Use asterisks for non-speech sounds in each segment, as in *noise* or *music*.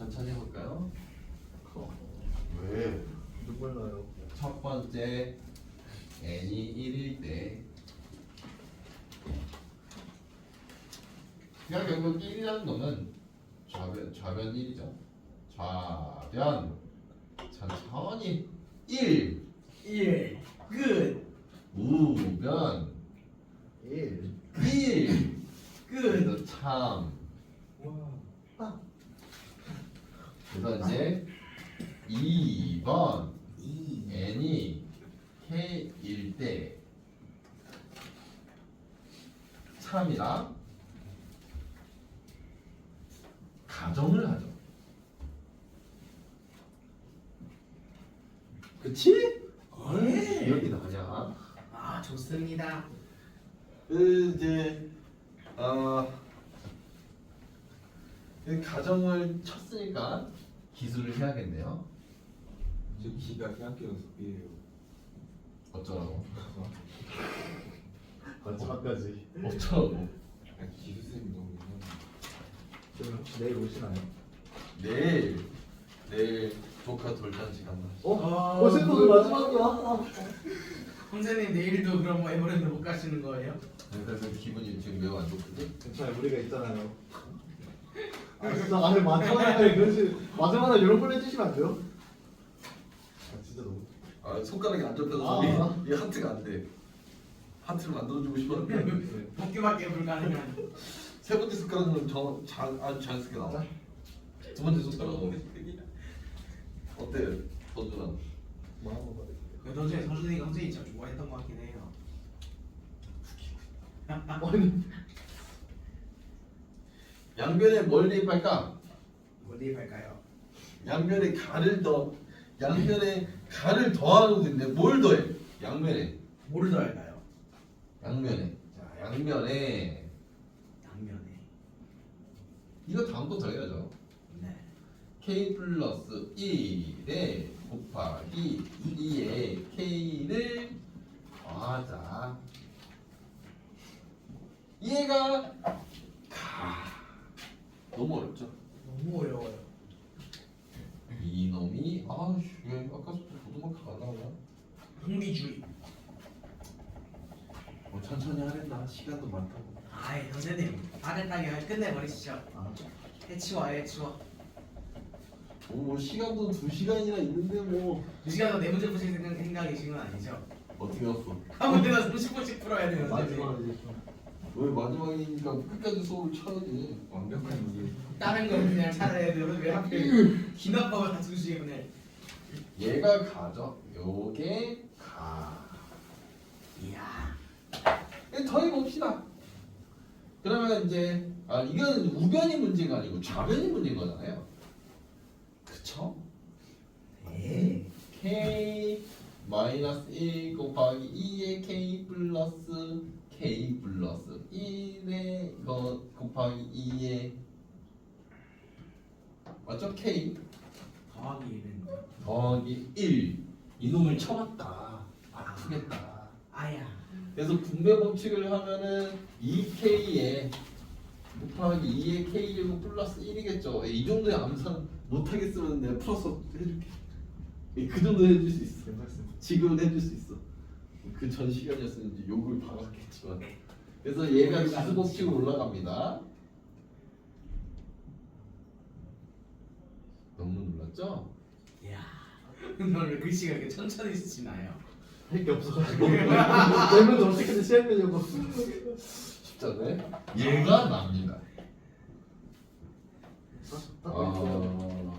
천천히 해볼까요? 왜? 몰라요. 첫 번째 n이 1일 때 그냥 결국 1이라는 놈은 좌변, 좌변 1이죠 좌변 천천히 1 1 끝. 우변 1. 1 끝. 그래서 참 와. 그래서 이제 2번 2 n이 k일 때 참이랑 가정을 하죠. 그치? 예. 이렇게 나오냐? 아 좋습니다. 그 이제 어그 가정을 쳤으니까 기술을 해야겠네요. 저 기가 대학교 연습이에요. 어쩌라고? *laughs* 마지막까지. 어쩌라고? 아, 기수쌤이 너무 이상해. 지금 혹시 내일 오시나요? 내일 내일 조카 돌잔치 간다. 어? 아, 어, 쌤도 마지막이야. 선생님 내일도 그럼 뭐 에버랜드 못 가시는 거예요? 그래서 기분이 지금 매우 안 좋거든. 괜찮아요. 우리가 있잖아요. 아, 진짜 아니 마지막에 그러지 마지막에 이런 걸 해주시면 안 돼요? 아 진짜 너무. 아 손가락이 안 접혀서 아. 이, 이 하트가 안 돼. 하트를 만들어주고 싶었는데 네. 복귀밖에 불가능한. 세 번째 손가락은 저, 자, 아주 자연스럽게 나와. 두 번째 손가락은 어때? 더준아 마음 먹어야 돼. 도중에 서준이가 선생님 진짜 좋아했던 것 같긴 해요. 아니 양변에 뭘 대입할까? 뭐 대입할까요? 양변에 가를 더 양변에 가를 더하는 있는데 뭘 더해? 양면에 뭐를 더할까요? 양면에 자 양면에 양면에. 이거 다음 거 더해야죠. 네. k 플러스 1에 곱하기 2에 k를 더하자. 얘가 가. 너무 어렵죠? 너무 어려워요. 이놈이 아씨 왜 아까부터 고등학교 안 나오냐? 흥미주의. 뭐 천천히 하랬나 시간도 많다고. 아이 선생님 빠르게 끝내버리시죠. 아, 해치워 해치워. 뭐, 뭐 시간도 두 시간이나 있는데 뭐두 시간 더네 문제 푸실 생각, 생각이신 건 아니죠? 어떻게 갔어? 한 문제가 30분씩 풀어야 되는 문제. 마지막 이제 좀. 왜 마지막이니까 끝까지 수업을 쳐야지. 완벽한 이해. 다른 건 그냥 차라리 해도 왜 하필 기납법을 다 두시겠네. 얘가 가죠. 요게 가. 이야. 예, 더해 봅시다. 그러면 이제 아 이건 우변이 문제가 아니고 좌변이 문제인 거잖아요. 그쵸? 네. k 마이너스 1 곱하기 2의 k 플러스 k 플러스 1의 거 곱하기 2의 맞죠? k 더하기 1은 더하기 1 이놈을 쳐봤다 아프겠다 아야. 그래서 분배 법칙을 하면은 2k에 곱하기 2의 k 제곱 플러스 1이겠죠 이 정도의 암산 못하겠으면 내가 풀어서 해줄게 그 정도 해줄 수 있어. 지금은 해줄 수 있어. 그 전 시간이었으면 욕을 박았겠지만. 그래서 얘가 지수 법칙으로 올라갑니다. 너무 놀랐죠? 이야. 오늘 글씨가 이렇게 천천히 쓰시나요? 할 게 없어가지고. 내면 어떻게든 시험하려고. 쉽지 않네. 얘가 납니다. 어...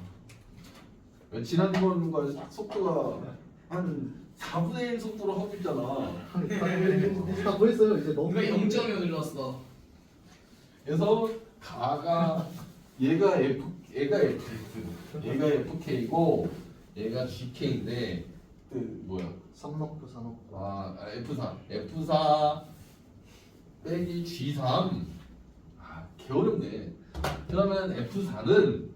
지난번과 속도가 한 4분의 1 속도로 하고 있잖아. 다 보였어요. 이제 너무. 뭔가 0.5 눌렀어. 그래서 가가 얘가 F 얘가 FX 얘가 FK고 얘가 GK인데 그 뭐야 3 넣고 4 넣고. 아 아, F4 F4 빼기 G3 아 개어렵네. 그러면 F4는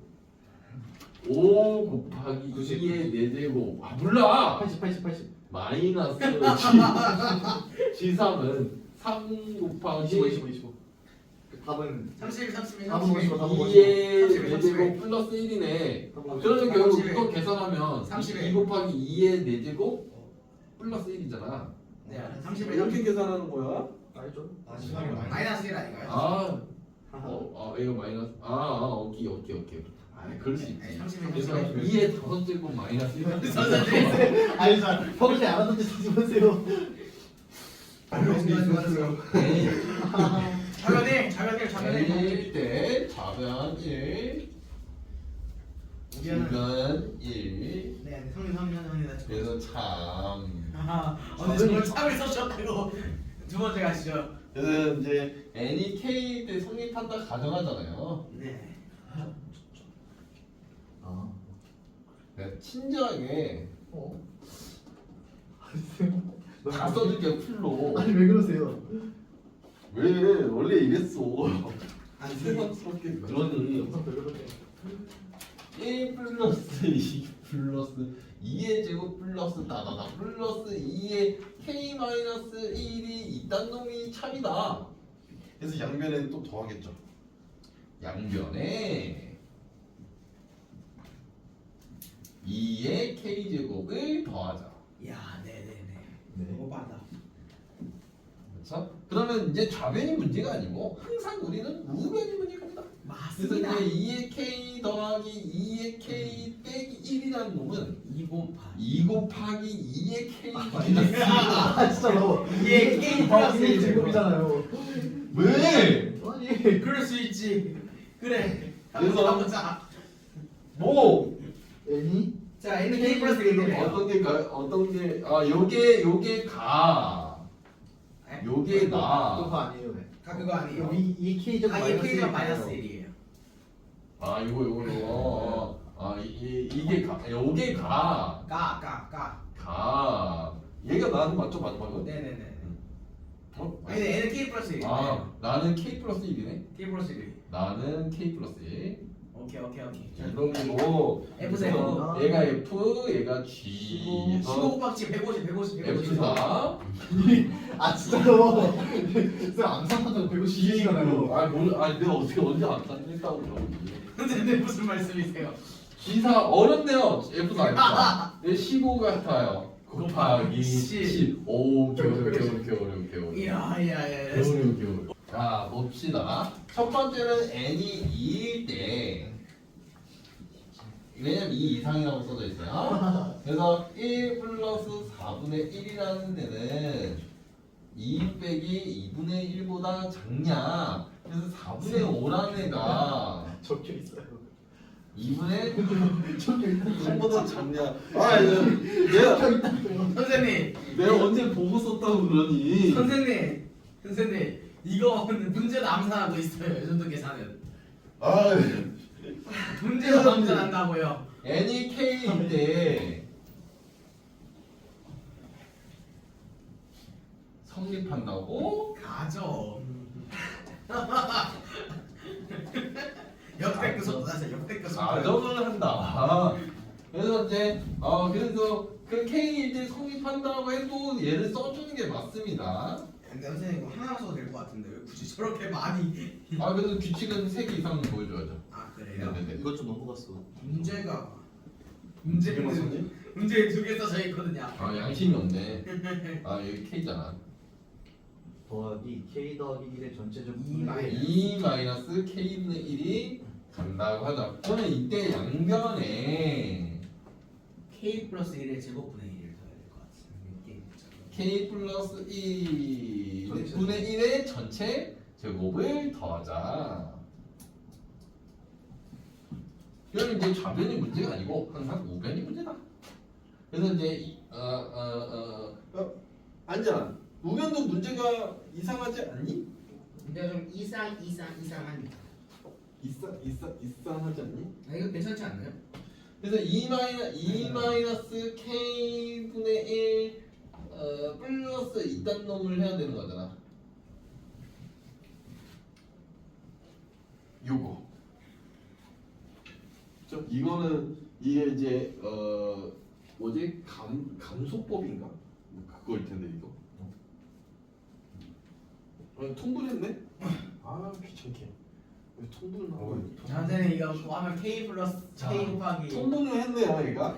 5 곱하기 2의 4제곱. 아 몰라! 80 80 80. 마이너스 *laughs* G, G3은 3 곱하기 25 25 25. 답은 31 31 답은 뭐시고 31 답은 뭐시고 2의 31, 4제곱 플러스 1이네. 답은 뭐시고 그러면 결국 31. 이거 계산하면 31. 2 곱하기 2의 4제곱 플러스 1이잖아. 네 31 이렇게 계산하는 거야? 알죠? 마이너스 1 아닌가요? 아. 어, 아 이거 마이너스 아, 아 오케이 오케이 오케이. 아 그럴 수 있지. 네, 31 그래서 31 2의 다섯 제곱 마이너스 1 *laughs* *laughs* 아니 자 버릇이 안 하던지 뒤집으세요. 자변 1 자변 1 자변 1 1때 좌변 1 주변 1네 성민 성민 성민 그래서 참. 아하 오늘 정말 참을 써주셨다고 두 번째 가시죠. 그래서 이제 n이 k 때 성립한다 가정하잖아요. 네. 아 내가 친절하게. 어? *laughs* 다 써줄게 풀로. 아니 왜 그러세요? 왜 원래 이랬어 세상스럽게 그러니 영상 별로던데 1 플러스 2 플러스 2의 제곱 플러스 다다다 플러스 2의 k 마이너스 1이 이딴 놈이 참이다. 그래서 양변에 또 더하겠죠. 양변에 2의 k 제곱을 더하자. 야 네네네 네. 너무 빠르다 그렇죠? 그러면 이제 좌변이 문제가 아니고 항상 우리는 우변이 문제입니다. 그래서 맞습니다. 이제 2의 k 더하기 2의 k 빼기 1이라는 놈은 2 곱하기. 2 곱하기 2의 k 마이너스 아 진짜 너 이게 K 플러스 일1 제곱이잖아요. 왜? 아니 그럴 수 있지. 그래. 그래서- 가보자. 뭐? 애니? 자 N은 K 플러스 1이네요. 어떤 게 가, 어떤 게 아 요게 요게 가 요게 그거 나. 아니에요 네. 아 그거 아니에요 이, 이 K적 아 이게 K가 마이너스 1이에요 아 요거 요거 요거 아 이, 이, 이게 가 요게 가. 까 까 까 가. 얘가 나는 맞죠 마지막은? 네네네 어? 아니 근데 N은 K 플러스 1아 나는 k 플러스 1이네. K 플러스 1 나는 k 플러스 1. 오케이 오케이 오케이 자, 그러고 F 세븐. 그래서 얘가 F, 얘가 G. 15 곱하기 150 150 150 F다. 아 진짜로 쌤 암산한다고 150이잖아요 아, 뭘, 아, 내가 어떻게 언제 안 땄다고 그러지. 근데 무슨 말씀이세요? 기사 어렵네요. F다, F다. 내15 같아요. 곱하기 십. 10. 오, 겨울, 겨울, 겨울, 겨울. 이야 이야 이야 겨울, 겨울. 자, 봅시다. 첫 번째는 n이 2일 때 왜냐면 2 이상이라고 써져 있어요. 그래서 1 플러스 4분의 1이라는 데는 2 빼기 2분의 1보다 작냐? 그래서 4분의 5라는 애가 적혀 있어요 2분의 *laughs* 적혀 있다고요 3보다 작냐? 아, 내가 적혀 있다고요 선생님 내가 언제 보고 썼다고 그러니? 선생님 선생님 이거 문제도 암산하고 있어요 이 정도 계산은 아, 문제도 암산한다고요 n이 k일 때 성립한다고? 가죠 *laughs* 역대급 속도 사실 역대급 속도 가정을 한다. 그래서 이제 어 그래서 그 k일 때 성립한다고 해도 얘를 써주는 게 맞습니다. 근데 선생님 이거 하나 써도 될 것 같은데 왜 굳이 저렇게 많이 *laughs* 아 그래서 규칙은 3개 이상 보여줘야죠. 아 그래요? 네네네. 이것 좀 넘어갔어 문제가 문제는 *laughs* 문제 두개 써져 있거든요 아 양심이 없네. *laughs* 아 여기 k잖아. 더하기 K 더하기 1의 전체적 이 마이너스. 2 마이너스 k분의 1이 간다고 하자. 그러면 이때 양변에 K 플러스 1의 제곱분의 1을 더해야 될 것 같습니다 k 플러스 2 분의 1의 전체 제곱을 더하자. 그러면 이제 좌변이 문제가 아니고 항상 우변이 문제다. 그래서 이제 이- 어, 어, 어, 어, 아니잖아. 우변도 문제가 이상하지 않니? 근데 좀 이상 이상 이상합니다 이상 이상 이상하지 않니? 아, 이거 괜찮지 않나요? 그래서 2 마이너 2 마이너스 k 분의 1 어, 플러스 이딴 놈을 해야 되는 거잖아. 요거. 저 이거는 이게 이제 어 뭐지 감 감소법인가? 뭐 그거일 텐데 이거. 어, 통분했네? 아 귀찮게. 왜 통분을 어, 하고 있니? 선생님 이거 그거 하면 K 플러스 K 곱하기 통분을 했네요 얘가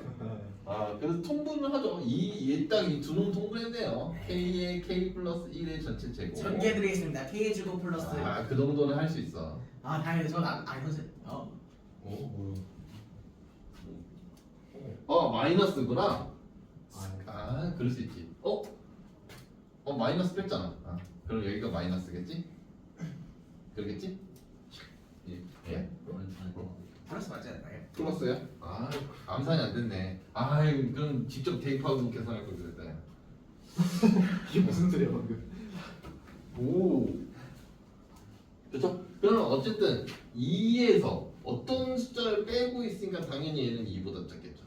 아 그래서 통분을 하죠 이딱이 두 놈 통분했네요 K의 K 플러스 1의 전체 제곱 전개 드리겠습니다. K 제곱 플러스 아 그 정도는 할 수 있어 아 당연히 전 안, 아니 선생님 어 어? 뭐야? 어 마이너스구나 아, 아 그럴 수 있지 어? 어 마이너스 뺐잖아 아, 그럼 여기가 마이너스겠지? 그러겠지? 예, 예. 플러스 맞지 않나요? 플러스야? 아 암산이 안 됐네 아 그럼 직접 대입하고 계산할 걸 그랬다 이게 무슨 소리야 방금? 오 그렇죠? 그러면 어쨌든 2에서 어떤 숫자를 빼고 있으니까 당연히 얘는 2보다 작겠죠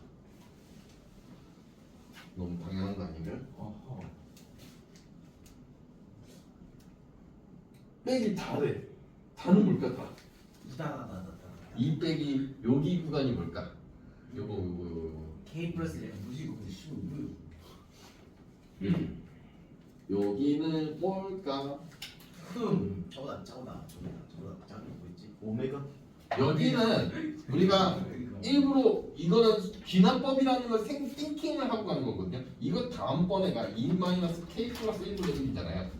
너무 당연한 거 아닌가요? 어허. 빼기 다래 다는 뭘까 다? 다다다다다 2 빼기 여기 구간이 뭘까? 요거 요거 요거 K 플러스 1 무시고 무시고 음. 여기는 뭘까? 흠 저거다 저거다 저거다 저거다 저거 뭐 있지? 오메가? 여기는 우리가 일부러 이거는 귀납법이라는 걸 생, 띵킹을 하고 가는 거거든요. 이거 다음번에가 2 마이너스 k 플러스 1로 되잖아요.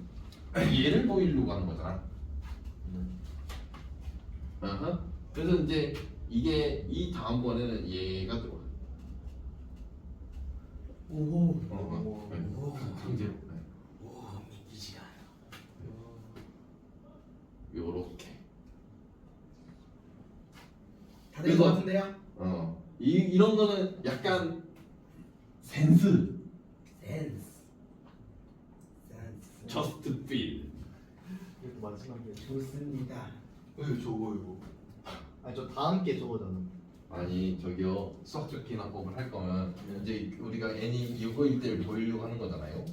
얘를 보이려고 하는 거잖아. 아하. 그래서 이제 이게 이 다음번에는 얘가 들어와. 오오 어, 네. 오. 강제로. 네. 오 믿기지가 않아 요렇게. 다된것 그래서- 같은데요? 어. 이 이런 거는 약간 센스, 센스 센스 just feel. 이렇게 마지막에. 좋습니다 어, 저거 이거. 아니 저 다음 게 저거잖아. 아니 저기요 수학적 기납법을 할 거면 이제 우리가 n이 이거일 때를 보이려고 하는 거잖아요.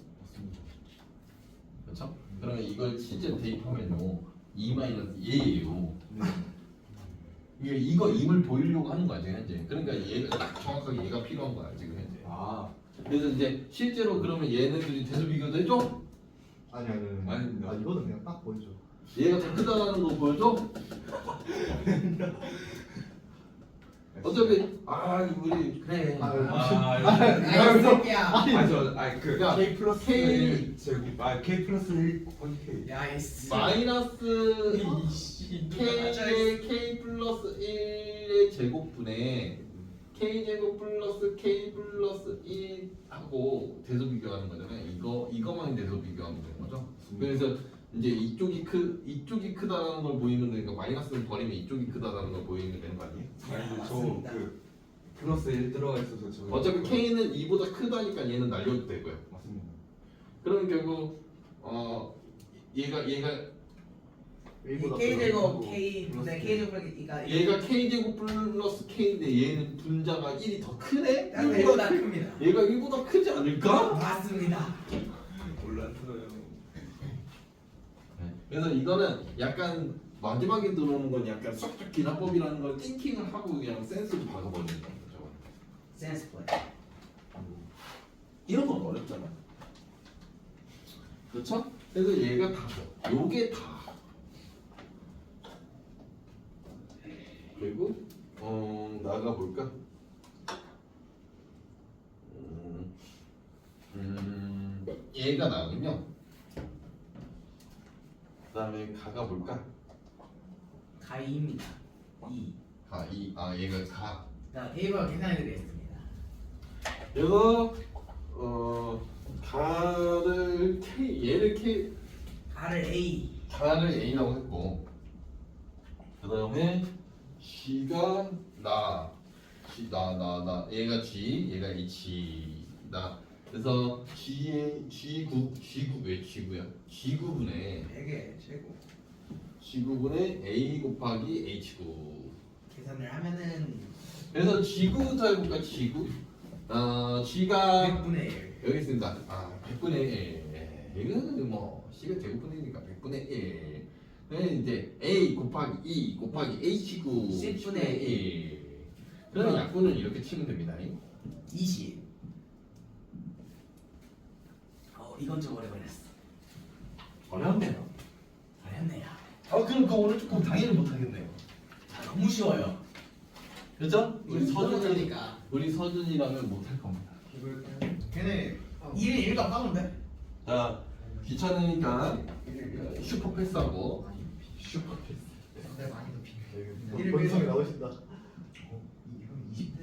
그렇죠? 그러면 이걸 실제로 대입하면요 2 마이너스 얘예요. 네. 이게 이거 임을 보이려고 하는 거야 지금 현재. 그러니까 얘가 딱 정확하게 얘가 필요한 거야 지금 현재. 아, 그래서 이제 실제로 그러면 얘네들이 대수 비교도 해줘? 아니 아니 아니. 아닙니다. 아 이거는 그냥 딱 보여줘. 얘가 더 크다라는 거 보여줘? 어차피 아 우리 그래. 아, 아, 아이 새끼야 아, 저, 아, 그 야, K 플러스 K- 1 제곱, 아, K 플러스 1 곱하기 K. 야 이 씨 마이너스 이씨 K의 K 플러스 1의 제곱분에 K 제곱 플러스 K 플러스 1 하고 대소 비교하는 거잖아요. 이거 이거만 대소 비교하면 되는 거죠. 그래서 이제 이쪽이 크 이쪽이 크다라는 걸 보이면 되니까 마이너스를 버리면 이쪽이 크다라는 걸 보이면 되는 거 아니에요? 아니, 저, 맞습니다. 그, 플러스 1 들어가 있어서 저. 어차피 K는 2보다 크다니까 얘는 날려도 되고요. 맞습니다. 그러면 결국 어 얘가 얘가 일보다 K 제곱. K 분의 K 제곱 그러니까 얘가 K 제곱 플러스 K인데 얘는 분자가 1이 더 크네? 이거보다 큽니다 얘가 1보다 크지 않을까? 맞습니다 몰랐어요. 그래서 이거는 약간 마지막에 들어오는 건 약간 수학적 기납법이라는 걸 띵킹을 하고 그냥 센스로 박아버리는 거죠. 센스 플레이 이런 건 어렵잖아. 그렇죠? 그래서 얘가 다죠. 요게 다. 그리고 어 나가 볼까? 음, 음 얘가 나오면요. 그다음에 가가 볼까? 가이입니다. 2 가, 이, 아 얘가 가. 자 테이블 계산해드리겠습니다. 얘가 어 가를 K 얘를 K. 가를 A. 가를 A라고 했고. 그 다음에 G가 나, G 나나 나. 얘가 G 얘가 H다 그래서 G의 G9 G9 왜 G9야? G9분의 100의 최고 G9분의 A 곱하기 H9 계산을 하면은 그래서 G9부터 해볼까 G9 어 G가 100분의 1 여기 있습니다. 아, 100분의 1. 이거는 뭐 C가 제곱분이니까 100분의 1. 네, 이제 A 곱하기 2 곱하기 H9 10분의 1. 그럼 약분을 이렇게 치면 됩니다. 20 어, 이건 좀 오래 걸렸어 어렵네요. 어렵네요 아 그럼 그 오른쪽 거 당연히 못하겠네요. 너무 쉬워요. 그죠? 우리 서준이 서준이니까. 우리 서준이라면 못 할 겁니다. 걔네 1인 1가 빠는데? 자 귀찮으니까 슈퍼 패스하고 슈퍼 패스. 내 많이 높이. 네, 본성이 나오신다. 20대.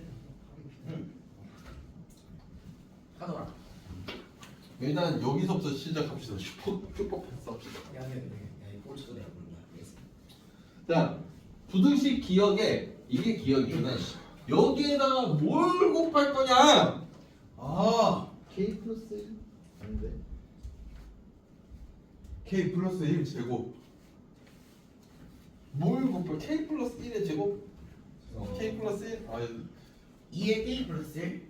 하더라. 일단 여기서부터 시작합시다. 슈퍼 슈퍼 패스 합시다. 자 부등식 기억에 이게 기억이구나. 여기에다가 뭘 곱할 거냐? 아, K 플러스 1? 아닌데. K 플러스 1 제곱 뭘 곱할? K 플러스 1의 제곱? 어, K 플러스 1? 아 2의 K 플러스 1?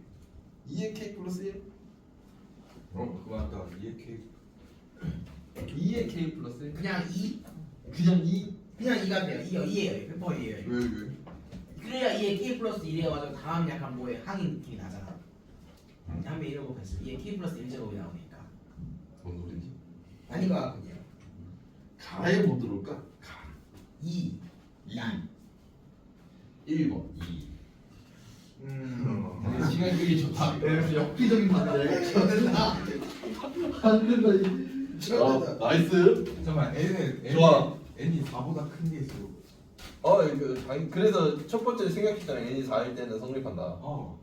2의 K 플러스 1? 어 그거 맞다 2의 K 2의 K 플러스 1? 그냥 2? 그냥 2? 그냥 2가 돼요. 2요, 2예요. 페퍼 2예요. 왜 왜? 그래야 2의 K 플러스 1이어가지고 다음 약간 뭐에 항인 느낌이 나잖아. 다음에 이러고 봤어. 2의 K 플러스 1제곱이 나오니까. 뭔 소리지? 아닌 것 같군요. 가에 뭐 들어올까? 2. 2 1번 2 음 시간 끄기 좋다 네, 그래서 엽기적인 반대. 저는다. 안 된다. 이. 어, 나이스 잠깐만 N은 N 좋아. N이 4보다 큰 게 있어 어 그, 아니, 그래서 첫 번째 생각했잖아 n이 4일 때는 성립한다 어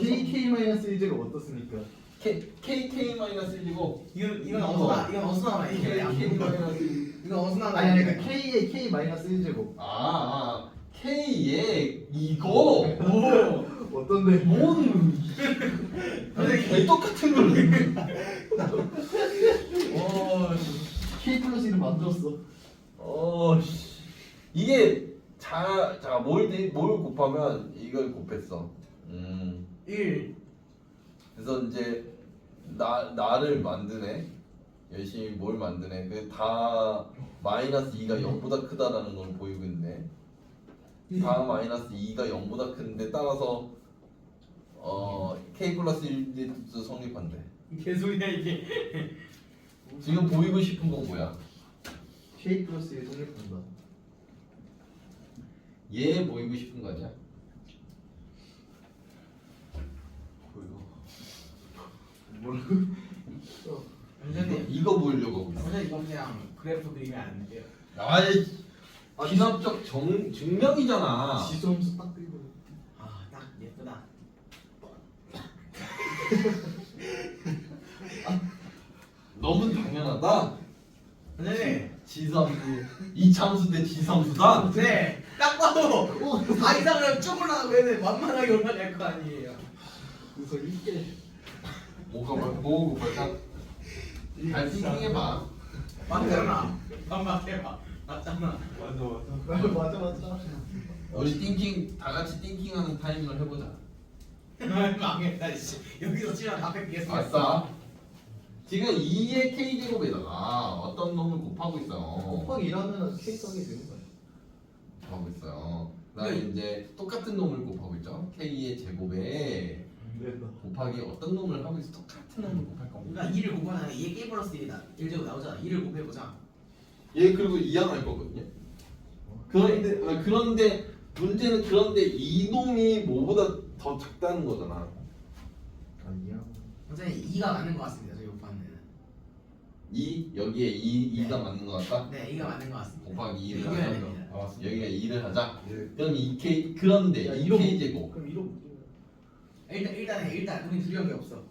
K K 마이너스 1제곱 어떻습니까? K, K, K-1이고 이건 이건 어디서 나 이건 어디서 나와 K, 이게 K-1 이건 어디서 나와 아니 아니 K의 K 마이너스 1제곱. 아, 아 K에 이거 오. 어떤데? 뭔개 똑같은 걸 어, K 플러스 1을 만들었어. 어, 씨. 이게 자, 자, 뭘, 대- 뭘 곱하면 이걸 곱했어. 음. 1. 그래서 이제 나 나를 만드네. 열심히 뭘 만드네. 그 다 마이너스 2가 0보다 크다라는 걸 보이고 있네. 다 마이너스 2가 0보다 큰데 따라서 어 k 플러스 1도 성립한대. 개소리야 이게. 지금 보이고 싶은 건 뭐야? K 플러스 1 성립한다. 얘 보이고 싶은 거 아니야? 뭐라고? 선생님. 이거 보이려고 하고 있어. 선생님 이거 그냥 그래프 그리면 안 돼요. 아이 기납적 정 증명이잖아. 지수함수 딱 그리고. 아 딱 예쁘다. *laughs* 너무 당연하다. 선생님. 지삼수 이참수 대 지삼수다. 네. 딱 봐도 4 이상을 쭉 올라가면 만만하게 올라갈 거 아니에요. 그래서 이게 뭐가 뭐 뭐고 볼까? 잘 띵킹해봐. 맞잖아. 반박해봐. 맞잖아. 맞아 맞아 *laughs* 맞아 맞아. 우리 띵킹 다 같이 띵킹하는 타이밍을 해보자. *laughs* 망했다 씨. 여기서 치면 다 뺏기겠어. 아싸. 지금 2의 k 제곱에다가 어떤 놈을 곱하고 있어요. 곱하기 1하면 K 더하기 되는 거야. 곱하고 있어요. 그다음에 이제 똑같은 놈을 곱하고 있죠. k의 제곱에 된다. 곱하기 어떤 놈을 하고 있어? 똑같은 놈을 곱할 겁니다. 그러니까 2를 곱하면 2의 K 플러스 1이다. 1제곱 나오잖아. 2를 곱해보자. 얘 그리고 이항할 거거든요. 그런데 아, 그런데 문제는 그런데 이 놈이 뭐보다 더 작다는 거잖아. 아니야. 선생님 2가 맞는 것 같습니다. 저희 데는. 2 여기에 2 네. 2가 맞는 거 같다. 네, 2가 맞는 것 같습니다. 곱하기 네, 2를 이겨야 하자. 됩니다. 아 여기가 2를 하자. 예 그럼 2k 그런데 야, 2k 제곱 그럼 1호 묶이면 일단 일단은 일단 우리 두려운 게 없어.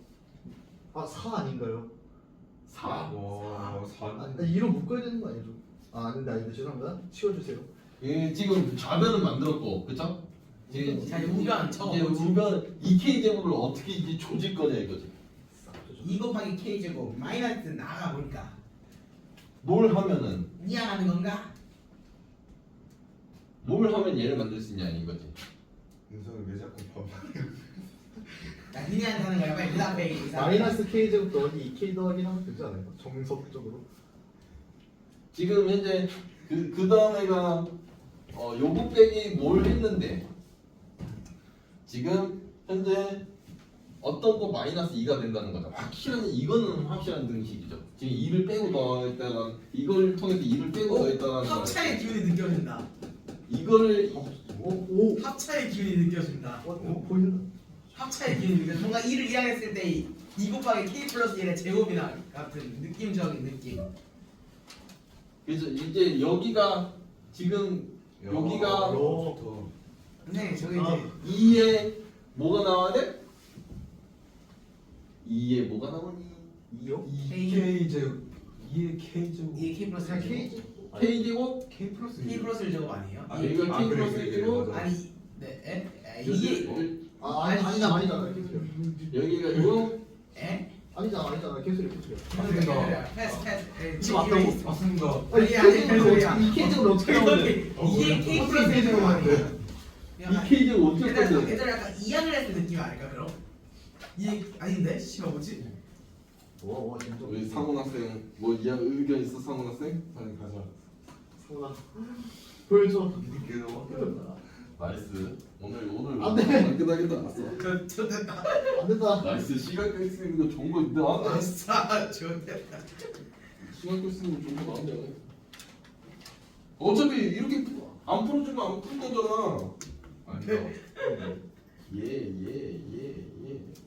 아 4 아닌가요? 4. 와 4. 아니 1호 묶어야 되는 거 아니죠? 아 아닌데 아닌데 죄송합니다. 치워주세요. 예, 지금 좌변을 만들었고, 그쵸? 지금 자, 이제 우변 적어 이제. 우변 2k 제곱을 어떻게 이제 조질 거냐 이거지. 2 곱하기 K 제곱 마이너스 나가 보니까 뭘 하면은 이해하는 건가? 뭘 하면 얘를 만들 수 있냐 이거지. 윤석은 왜 자꾸 반박 나 니네한테 하는 거야. 빨리 대답해. 이 사람. 마이너스 K 제곱 더하기 2K 더하기 하면 되지 않을까? 정석적으로. 지금 현재 그, 그 다음에가 어, 빼기 뭘 했는데 지금 현재 어떤 거 마이너스 2가 된다는 거죠. 확실한 이거는 확실한 등식이죠. 지금 2를 빼고 넣었다는 이걸 통해서 2를 빼고 넣었다는 거. 합차의 기운이 느껴진다. 이거를 오, 오. 합차의 기운이 느껴진다. 어, 어, 보인다. 합차의 기운이 느껴. 뭔가 1을 이항했을 때 2 곱하기 k 플러스 1의 제곱이나 같은 느낌적인 느낌. 그래서 이제 여기가 지금 여기가 요 선생님 저기 아. 이제 2에 뭐가 나와야 돼? 2에 뭐가 나오니? 2요? 2K 제곱 2의 K 제곱 2 k 플러스 1 제곱. K 제곱? K 플러스 k 플러스 1 제곱 아니에요? 아, 이- 여기가 아, K 그래, 플러스 그래, 그래, 1이고 맞아. 아니 네 에? 에? 이게 아, 아니, 아니다, 아니다. 여기가 이거 에? 아니잖아, 아니잖아. 개소리, 개소리. 맞습니다. 패스 패스. 에, 지금 왔다고? 맞습니다 아니, 아니, 개소리야. 이 케이지는 어떻게 나오는데? 이게 1 제곱 아니에요? 이 제곱 어쩔 얘들아 건데? 얘들아 약간 이항을 했을 느낌 아닐까 그럼? 이 아닌데? 씨발 뭐지? 와, 와, 진짜. 우리 상훈 학생 뭐 이야 의견 있어 상훈 학생? 빨리 가자 상훈아. 보여줘. 이렇게 넘어 나이스 오늘 오늘 안 돼. 나왔어 그 좋됐다. 안 된다. 나이스 시간 끌 수 있는 거 좋은 거 있다 아싸 좋됐다. 시간 끌 수 있는 거 좋은 거 나왔네 어차피 이렇게 안 풀어주면 안 푸는 거잖아 아니다 예예 예 예 예,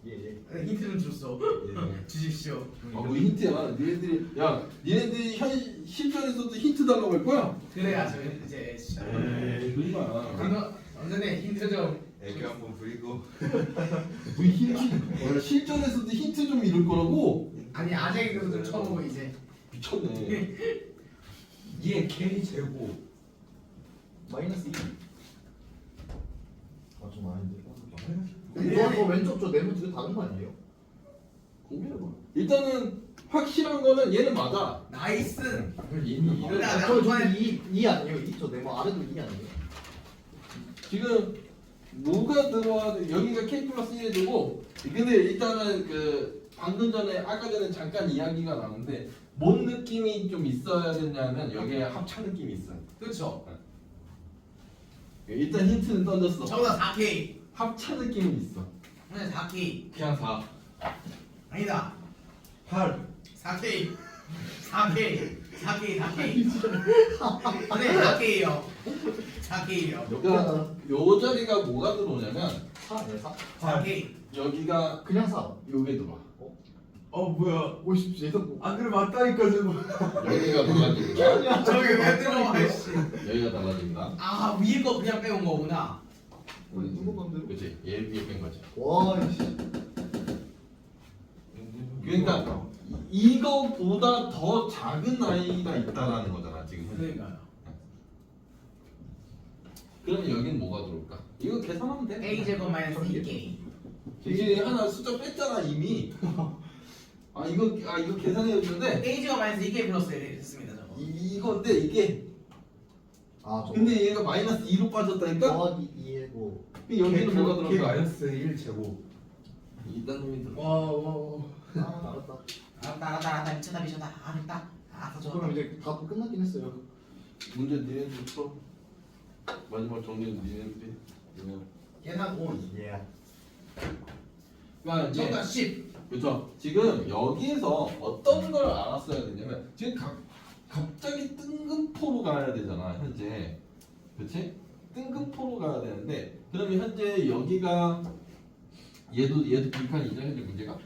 예. 힌트 좀 줬어. 예. *laughs* 주십시오. 아뭐 힌트야 니네들이 야 니네들이 현 실전에서도 힌트 달라고 할 거야? 그래야 저 이제 씨. 에이 마 강원 선생님 힌트 좀. 애교 한번 부리고 뭐 힌트 원래 실전에서도 힌트 좀 이럴 거라고 아니 아재 그래도 좀 쳐보고 이제. 미쳤네 *laughs* 2의 K 제곱 마이너스 2. 아, 좀 아닌데. 이거 저 왼쪽 저 네모 두개 다른 거 아니에요? 고민해봐 일단은 확실한 거는 얘는 맞아 나이스. 얘는 그래, 이런 아, 저, 저 이번에- 2, 2 아니에요? 2? 저 네모 아래도 2 아니에요? 지금 뭐가 들어와 여기가 K 플러스 1이 되고 근데 일단은 그 방금 전에 아까 전에 잠깐 이야기가 나는데 뭔 느낌이 좀 있어야 되냐면 여기에 합차 느낌이 있어요 그렇죠. 일단 힌트는 던졌어 저보다 4K. 합차 느낌은 있어 오늘 4K. 그냥 4 아니다. 8 4K. 4K. 4K. 4K. 선생님 4K요. 4K요. 그러니까 요 자리가 뭐가 들어오냐면 4 아니에요? 4? 4K. 여기가 그냥 4. 요게 들어와 어 뭐야 오십 얘도 뭐. 안 그래 맞다니까 지금 여기가 달라집니다 저기 왜 들어와 씨. 여기가 달라집니다 아 위에 거 그냥 빼온 거구나. 우리 누구 건데? 그치 얘 위에 뺀 거지 와, 이씨. 그러니까 이- 이거보다 더 작은 아이가 있다라는 거잖아 지금 현재. 그러니까요. 그러면 여긴 뭐가 들어올까? 이거 계산하면 돼 A 제곱 마이너스 2K. 이게 하나 숫자 뺐잖아 이미 아 이거 아 이거 계산해 줬는데 A 제곱 마이너스 2K 플러스 1이 됐습니다 저거. 이, 이건데 이게 아, 저. 근데 얘가 마이너스 2로 빠졌다니까? 더하기 2고. 그럼 여기는 뭐가 들어올까? 마이너스 1 제곱 이딴 놈이 들어 와와 아, 알았다. 알았다 알았다 알았다 미쳤다 미쳤다 알았다 알았어 그럼 좋았다. 이제 다 끝났긴 했어요. 문제 니네들 풀어 마지막 정리는 니네들이 그냥 계산 5. 예. 그러니까 이제 정답 10. 그렇죠. 지금 여기에서 어떤 걸 알았어야 되냐면 지금 각, 갑자기 뜬금포로 가야 되잖아 현재, 그렇지? 뜬금포로 가야 되는데 그러면 현재 여기가 얘도 얘도 빈칸이죠 현재 문제가